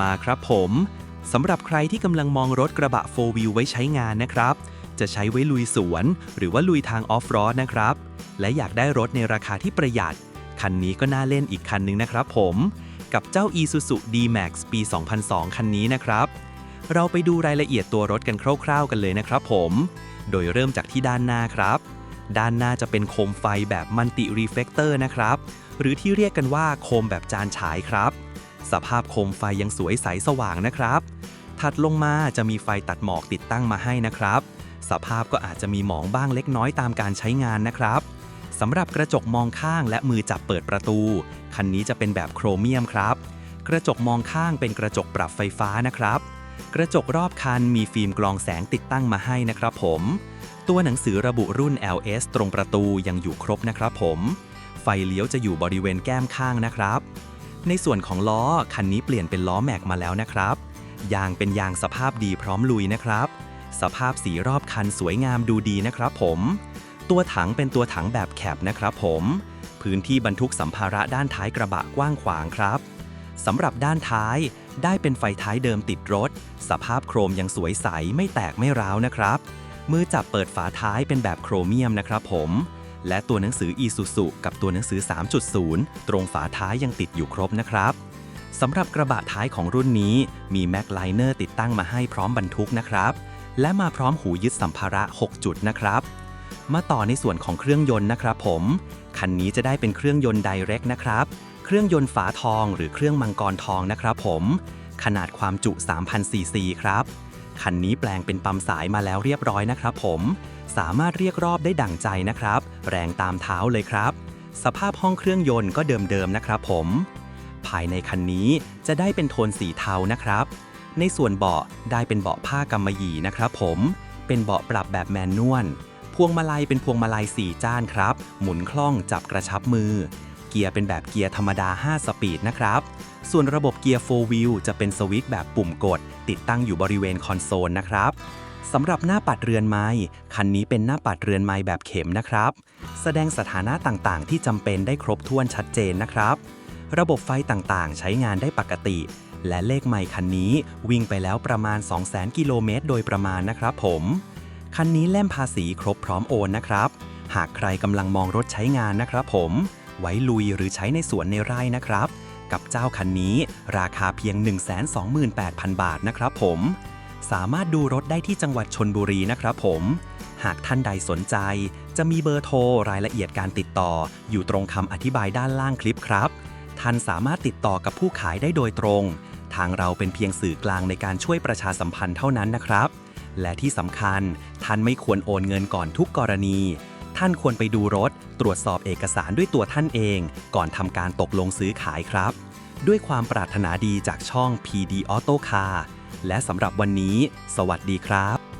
มาครับผมสำหรับใครที่กำลังมองรถกระบะ4 wheel ไว้ใช้งานนะครับ จะใช้ไว้ลุยสวน หรือว่าลุยทางออฟโรดนะครับ และอยากได้รถในราคาที่ประหยัด คันนี้ก็น่าเล่นอีกคันหนึงนะครับผมกับเจ้า Isuzu D-Max ปี 2002 คันนี้นะครับ เราไปดูรายละเอียดตัวรถกันคร่าวๆกันเลยนะครับผม โดยเริ่มจากที่ด้านหน้าครับ ด้านหน้าจะเป็นโคมไฟแบบมัลติรีเฟกเตอร์นะครับ หรือที่เรียกกันว่าโคมแบบจานฉายครับ สภาพโคมไฟยังสวยใสสว่างนะครับ ถัดลงมาจะมีไฟตัดหมอกติดตั้งมาให้นะครับ สภาพก็อาจจะมีหมองบ้างเล็กน้อยตามการใช้งานนะครับสำหรับกระจกมองข้างและมือจับเปิดประตู คันนี้จะเป็นแบบโครเมียมครับ กระจกมองข้างเป็นกระจกปรับไฟฟ้านะครับ กระจกรอบคันมีฟิล์มกรองแสงติดตั้งมาให้นะครับผม ตัวหนังสือระบุรุ่น LS ตรงประตูยังอยู่ครบนะครับผม ไฟเลี้ยวจะอยู่บริเวณแก้มข้างนะครับ ในส่วนของล้อคันนี้เปลี่ยนเป็นล้อแม็กมาแล้วนะครับ ยางเป็นยางสภาพดีพร้อมลุยนะครับ สภาพสีรอบคันสวยงามดูดีนะครับผม ตัวถังเป็นตัวถังแบบแคบนะครับผม พื้นที่บรรทุกสัมภาระด้านท้ายกระบะกว้างขวางครับสำหรับด้านท้ายได้เป็นไฟท้ายเดิมติดรถ สภาพโครมยังสวยใสไม่แตกไม่ร้าวนะครับ มือจับเปิดฝาท้ายเป็นแบบโครเมียมนะครับผม และตัวหนังสือ Isuzu กับตัวหนังสือ 3.0 ตรงฝาท้ายยังติดอยู่ครบนะครับสำหรับกระบะท้ายของรุ่นนี้มีแม็กไลเนอร์ติดตั้งมาให้พร้อมบรรทุกนะครับ และมาพร้อมหูยึดสัมภาระ 6 จุดนะครับ มาต่อในส่วนของเครื่องยนต์นะครับผม คันนี้จะได้เป็นเครื่องยนต์ไดเรกนะครับ เครื่องยนต์ฝาทองหรือเครื่องมังกรทองนะครับผม ขนาดความจุ 3,000ซีซีครับ คันนี้แปลงเป็นปั๊มสายมาแล้วเรียบร้อยนะครับผม สามารถเรียกรอบได้ดั่งใจนะครับ แรงตามเท้าเลยครับ สภาพห้องเครื่องยนต์ก็เดิมๆนะครับผม ภายในคันนี้จะได้เป็นโทนสีเทานะครับ ในส่วนเบาะได้เป็นเบาะผ้ากำมะหยี่นะครับผม เป็นเบาะปรับแบบแมนนวล พวงมาลัยเป็นพวงมาลัย4จ้านครับ หมุนคล่องจับกระชับมือ เกียร์เป็นแบบเกียร์ธรรมดา 5 สปีดนะครับ ส่วนระบบเกียร์4 wheel จะเป็นสวิตช์แบบปุ่มกด ติดตั้งอยู่บริเวณคอนโซลนะครับสำหรับหน้าปัดเรือนไม้ คันนี้เป็นหน้าปัดเรือนไม้แบบเข็มนะครับ แสดงสถานะต่างๆ ที่จำเป็นได้ครบถ้วนชัดเจนนะครับ ระบบไฟต่างๆ ใช้งานได้ปกติ และเลขไมค์คันนี้วิ่งไปแล้วประมาณ 200,000 กิโลเมตรโดยประมาณนะครับผม คันนี้แล่มภาษีครบพร้อมโอนนะครับ หากใครกำลังมองรถใช้งานนะครับผม ไว้ลุยหรือใช้ในสวนในไร่นะครับ กับเจ้าคันนี้ ราคาเพียง 128,000 บาทนะครับผม สามารถดูรถได้ที่จังหวัดชนบุรีนะครับผม หากท่านใดสนใจ จะมีเบอร์โทรรายละเอียดการติดต่อ อยู่ตรงคำอธิบายด้านล่างคลิปครับ ท่านสามารถติดต่อกับผู้ขายได้โดยตรง ทางเราเป็นเพียงสื่อกลางในการช่วยประชาสัมพันธ์เท่านั้นนะครับ และที่สำคัญท่านไม่ควรโอนเงินก่อนทุกกรณี ท่านควรไปดูรถ ตรวจสอบเอกสารด้วยตัวท่านเอง ก่อนทำการตกลงซื้อขายครับ ด้วยความปรารถนาดีจากช่อง PD Auto Car และสำหรับวันนี้ สวัสดีครับ